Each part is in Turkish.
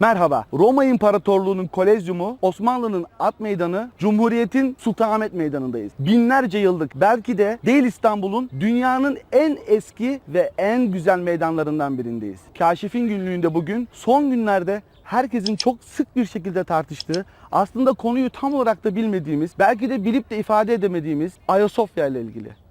Merhaba. Roma İmparatorluğu'nun Kolezyumu, Osmanlı'nın At Meydanı, Cumhuriyet'in Sultanahmet Meydanı'ndayız. Binlerce yıllık belki de değil İstanbul'un dünyanın en eski ve en güzel meydanlarından birindeyiz. Kaşif'in günlüğünde bugün son günlerde herkesin çok sık bir şekilde tartıştığı, aslında konuyu tam olarak da bilmediğimiz, belki de bilip de ifade edemediğimiz Ayasofya ile ilgili.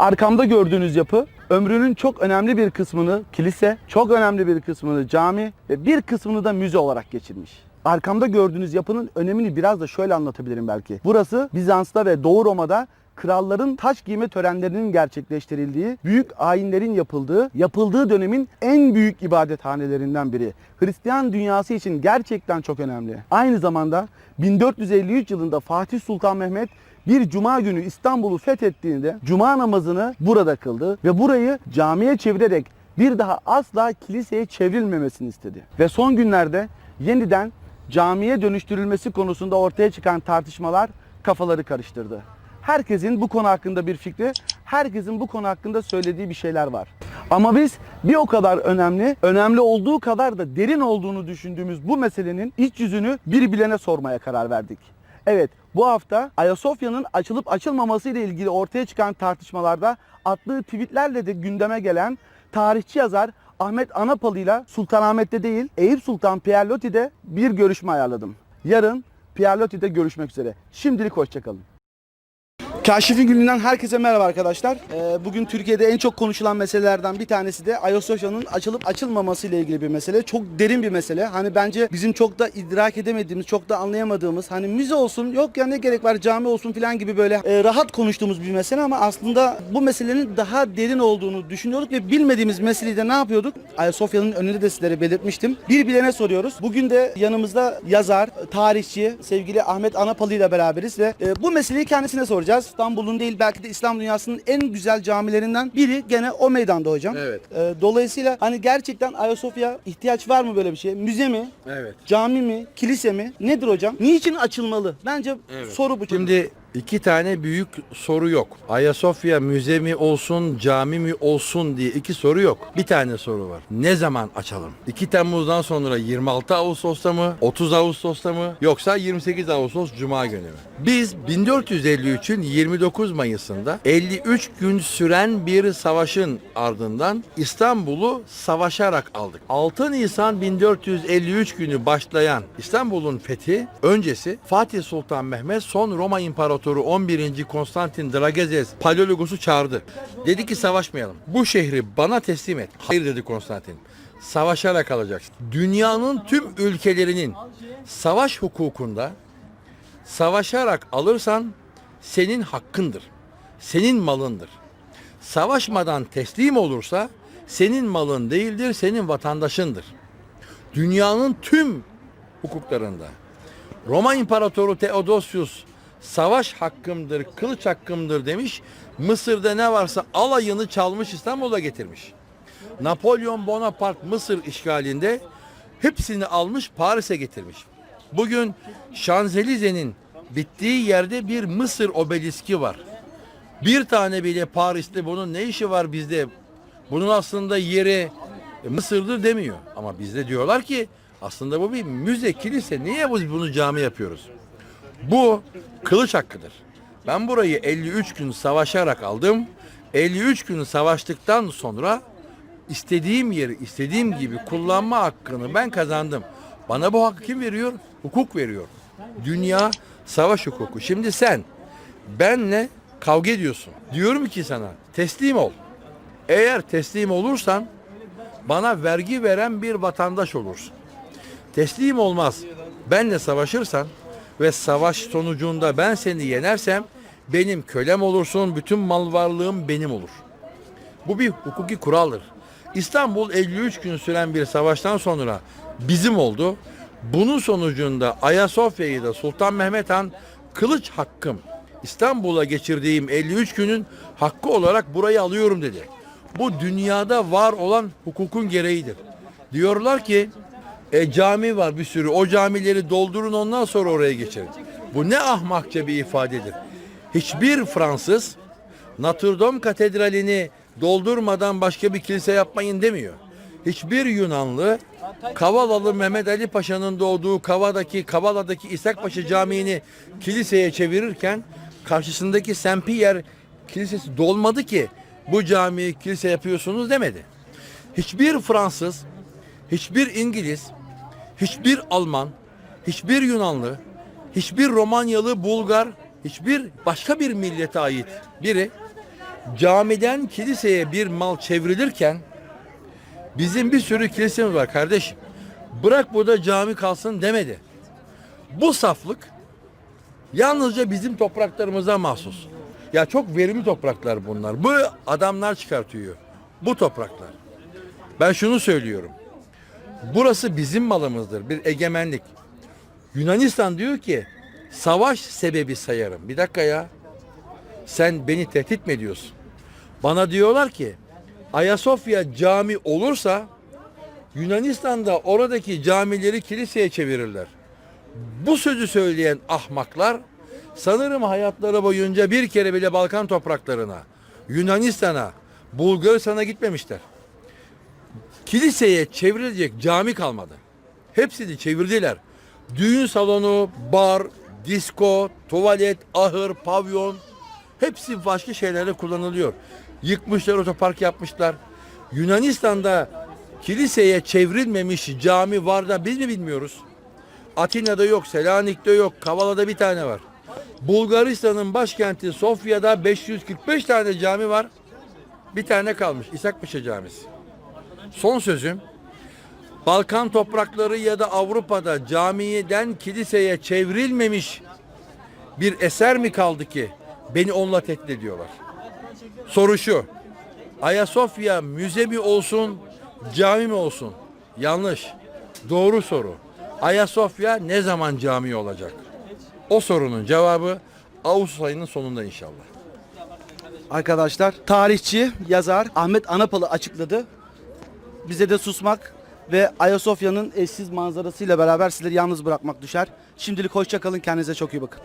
Arkamda gördüğünüz yapı ömrünün çok önemli bir kısmını kilise, çok önemli bir kısmını cami ve bir kısmını da müze olarak geçirmiş. Arkamda gördüğünüz yapının önemini biraz da şöyle anlatabilirim belki. Burası Bizans'ta ve Doğu Roma'da kralların taş giyme törenlerinin gerçekleştirildiği, büyük ayinlerin yapıldığı, yapıldığı dönemin en büyük ibadethanelerinden biri. Hristiyan dünyası için gerçekten çok önemli. Aynı zamanda 1453 yılında Fatih Sultan Mehmet bir cuma günü İstanbul'u fethettiğinde cuma namazını burada kıldı ve burayı camiye çevirerek bir daha asla kiliseye çevrilmemesini istedi. Ve son günlerde yeniden camiye dönüştürülmesi konusunda ortaya çıkan tartışmalar kafaları karıştırdı. Herkesin bu konu hakkında bir fikri, herkesin bu konu hakkında söylediği bir şeyler var. Ama biz bir o kadar önemli, önemli olduğu kadar da derin olduğunu düşündüğümüz bu meselenin iç yüzünü bir bilene sormaya karar verdik. Evet, bu hafta Ayasofya'nın açılıp açılmaması ile ilgili ortaya çıkan tartışmalarda attığı tweetlerle de gündeme gelen tarihçi yazar Ahmet Anapalı ile Sultanahmet'te değil, Eyüp Sultan Pierlotti'de bir görüşme ayarladım. Yarın Pierlotti'de görüşmek üzere. Şimdilik hoşçakalın. Kaşif'in gününden herkese merhaba arkadaşlar. Ee, bugün Türkiye'de en çok konuşulan meselelerden bir tanesi de Ayasofya'nın açılıp açılmaması ile ilgili bir mesele. Çok derin bir mesele. Hani bence bizim çok da idrak edemediğimiz, çok da anlayamadığımız, hani müze olsun, yok ya ne gerek var cami olsun falan gibi böyle e, rahat konuştuğumuz bir mesele ama aslında bu meselenin daha derin olduğunu düşünüyorduk ve bilmediğimiz meseleyi de ne yapıyorduk? Ayasofya'nın önünde de sizlere belirtmiştim. Bir bilene soruyoruz. Bugün de yanımızda yazar, tarihçi, sevgili Ahmet Anapalı ile beraberiz ve e, bu meseleyi kendisine soracağız. İstanbul'un değil belki de İslam dünyasının en güzel camilerinden biri gene o meydanda hocam. Evet. E, dolayısıyla hani gerçekten Ayasofya ihtiyaç var mı böyle bir şeye? Müze mi? Evet. Cami mi? Kilise mi? Nedir hocam? Niçin açılmalı? Bence Evet. soru bu. Şimdi iki tane büyük soru yok. Ayasofya müze mi olsun, cami mi olsun diye iki soru yok. Bir tane soru var. Ne zaman açalım? 2 Temmuz'dan sonra 26 Ağustos'ta mı, 30 Ağustos'ta mı yoksa 28 Ağustos Cuma günü mü? Biz 1453'ün 29 Mayıs'ında 53 gün süren bir savaşın ardından İstanbul'u savaşarak aldık. 6 Nisan 1453 günü başlayan İstanbul'un fethi öncesi Fatih Sultan Mehmet son Roma İmparatoru 11. Konstantin Dragezes Paleologos'u çağırdı. Dedi ki savaşmayalım. Bu şehri bana teslim et. Hayır dedi Konstantin. Savaşarak alacaksın. Dünyanın tüm ülkelerinin savaş hukukunda savaşarak alırsan senin hakkındır. Senin malındır. Savaşmadan teslim olursa senin malın değildir, senin vatandaşındır. Dünyanın tüm hukuklarında Roma İmparatoru Theodosius savaş hakkımdır, kılıç hakkımdır demiş. Mısır'da ne varsa alayını çalmış İstanbul'a getirmiş. Napolyon Bonaparte Mısır işgalinde hepsini almış Paris'e getirmiş. Bugün Şanzelize'nin bittiği yerde bir Mısır obeliski var. Bir tane bile Paris'te bunun ne işi var bizde? Bunun aslında yeri Mısır'dır demiyor. Ama bizde diyorlar ki aslında bu bir müze, kilise. Niye biz bunu cami yapıyoruz? Bu kılıç hakkıdır. Ben burayı 53 gün savaşarak aldım. 53 gün savaştıktan sonra istediğim yeri istediğim gibi kullanma hakkını ben kazandım. Bana bu hakkı kim veriyor? Hukuk veriyor. Dünya savaş hukuku. Şimdi sen benle kavga ediyorsun. Diyorum ki sana teslim ol. Eğer teslim olursan bana vergi veren bir vatandaş olursun. Teslim olmaz. Benle savaşırsan ve savaş sonucunda ben seni yenersem benim kölem olursun, bütün mal varlığım benim olur. Bu bir hukuki kuraldır. İstanbul 53 gün süren bir savaştan sonra bizim oldu. Bunun sonucunda Ayasofya'yı da Sultan Mehmet Han kılıç hakkım İstanbul'a geçirdiğim 53 günün hakkı olarak burayı alıyorum dedi. Bu dünyada var olan hukukun gereğidir. Diyorlar ki E cami var bir sürü. O camileri doldurun ondan sonra oraya geçerin. Bu ne ahmakça bir ifadedir. Hiçbir Fransız Notre Dame Katedrali'ni doldurmadan başka bir kilise yapmayın demiyor. Hiçbir Yunanlı Kavalalı Mehmet Ali Paşa'nın doğduğu Kava'daki Kavala'daki İshak Paşa Camii'ni kiliseye çevirirken karşısındaki Saint Pierre Kilisesi dolmadı ki bu camiyi kilise yapıyorsunuz demedi. Hiçbir Fransız, hiçbir İngiliz, hiçbir Alman, hiçbir Yunanlı, hiçbir Romanyalı, Bulgar, hiçbir başka bir millete ait biri camiden kiliseye bir mal çevrilirken bizim bir sürü kilisemiz var kardeşim. Bırak burada cami kalsın demedi. Bu saflık yalnızca bizim topraklarımıza mahsus. Ya çok verimli topraklar bunlar. Bu adamlar çıkartıyor. Bu topraklar. Ben şunu söylüyorum. Burası bizim malımızdır. Bir egemenlik. Yunanistan diyor ki savaş sebebi sayarım. Bir dakika ya. Sen beni tehdit mi ediyorsun? Bana diyorlar ki Ayasofya cami olursa Yunanistan'da oradaki camileri kiliseye çevirirler. Bu sözü söyleyen ahmaklar sanırım hayatları boyunca bir kere bile Balkan topraklarına, Yunanistan'a, Bulgaristan'a gitmemişler. Kiliseye çevrilecek cami kalmadı. Hepsini çevirdiler. Düğün salonu, bar, disko, tuvalet, ahır, pavyon hepsi başka şeylerde kullanılıyor. Yıkmışlar, otopark yapmışlar. Yunanistan'da kiliseye çevrilmemiş cami var da biz mi bilmiyoruz? Atina'da yok, Selanik'te yok, Kavala'da bir tane var. Bulgaristan'ın başkenti Sofya'da 545 tane cami var. Bir tane kalmış. İshak Paşa Camisi. Son sözüm Balkan toprakları ya da Avrupa'da camiden kiliseye çevrilmemiş bir eser mi kaldı ki beni onunla tehdit ediyorlar? Soru şu. Ayasofya müze mi olsun, cami mi olsun? Yanlış. Doğru soru. Ayasofya ne zaman cami olacak? O sorunun cevabı Ağustos ayının sonunda inşallah. Arkadaşlar tarihçi, yazar Ahmet Anapalı açıkladı. Bize de susmak ve Ayasofya'nın eşsiz manzarasıyla beraber sizleri yalnız bırakmak düşer. Şimdilik hoşça kalın. Kendinize çok iyi bakın.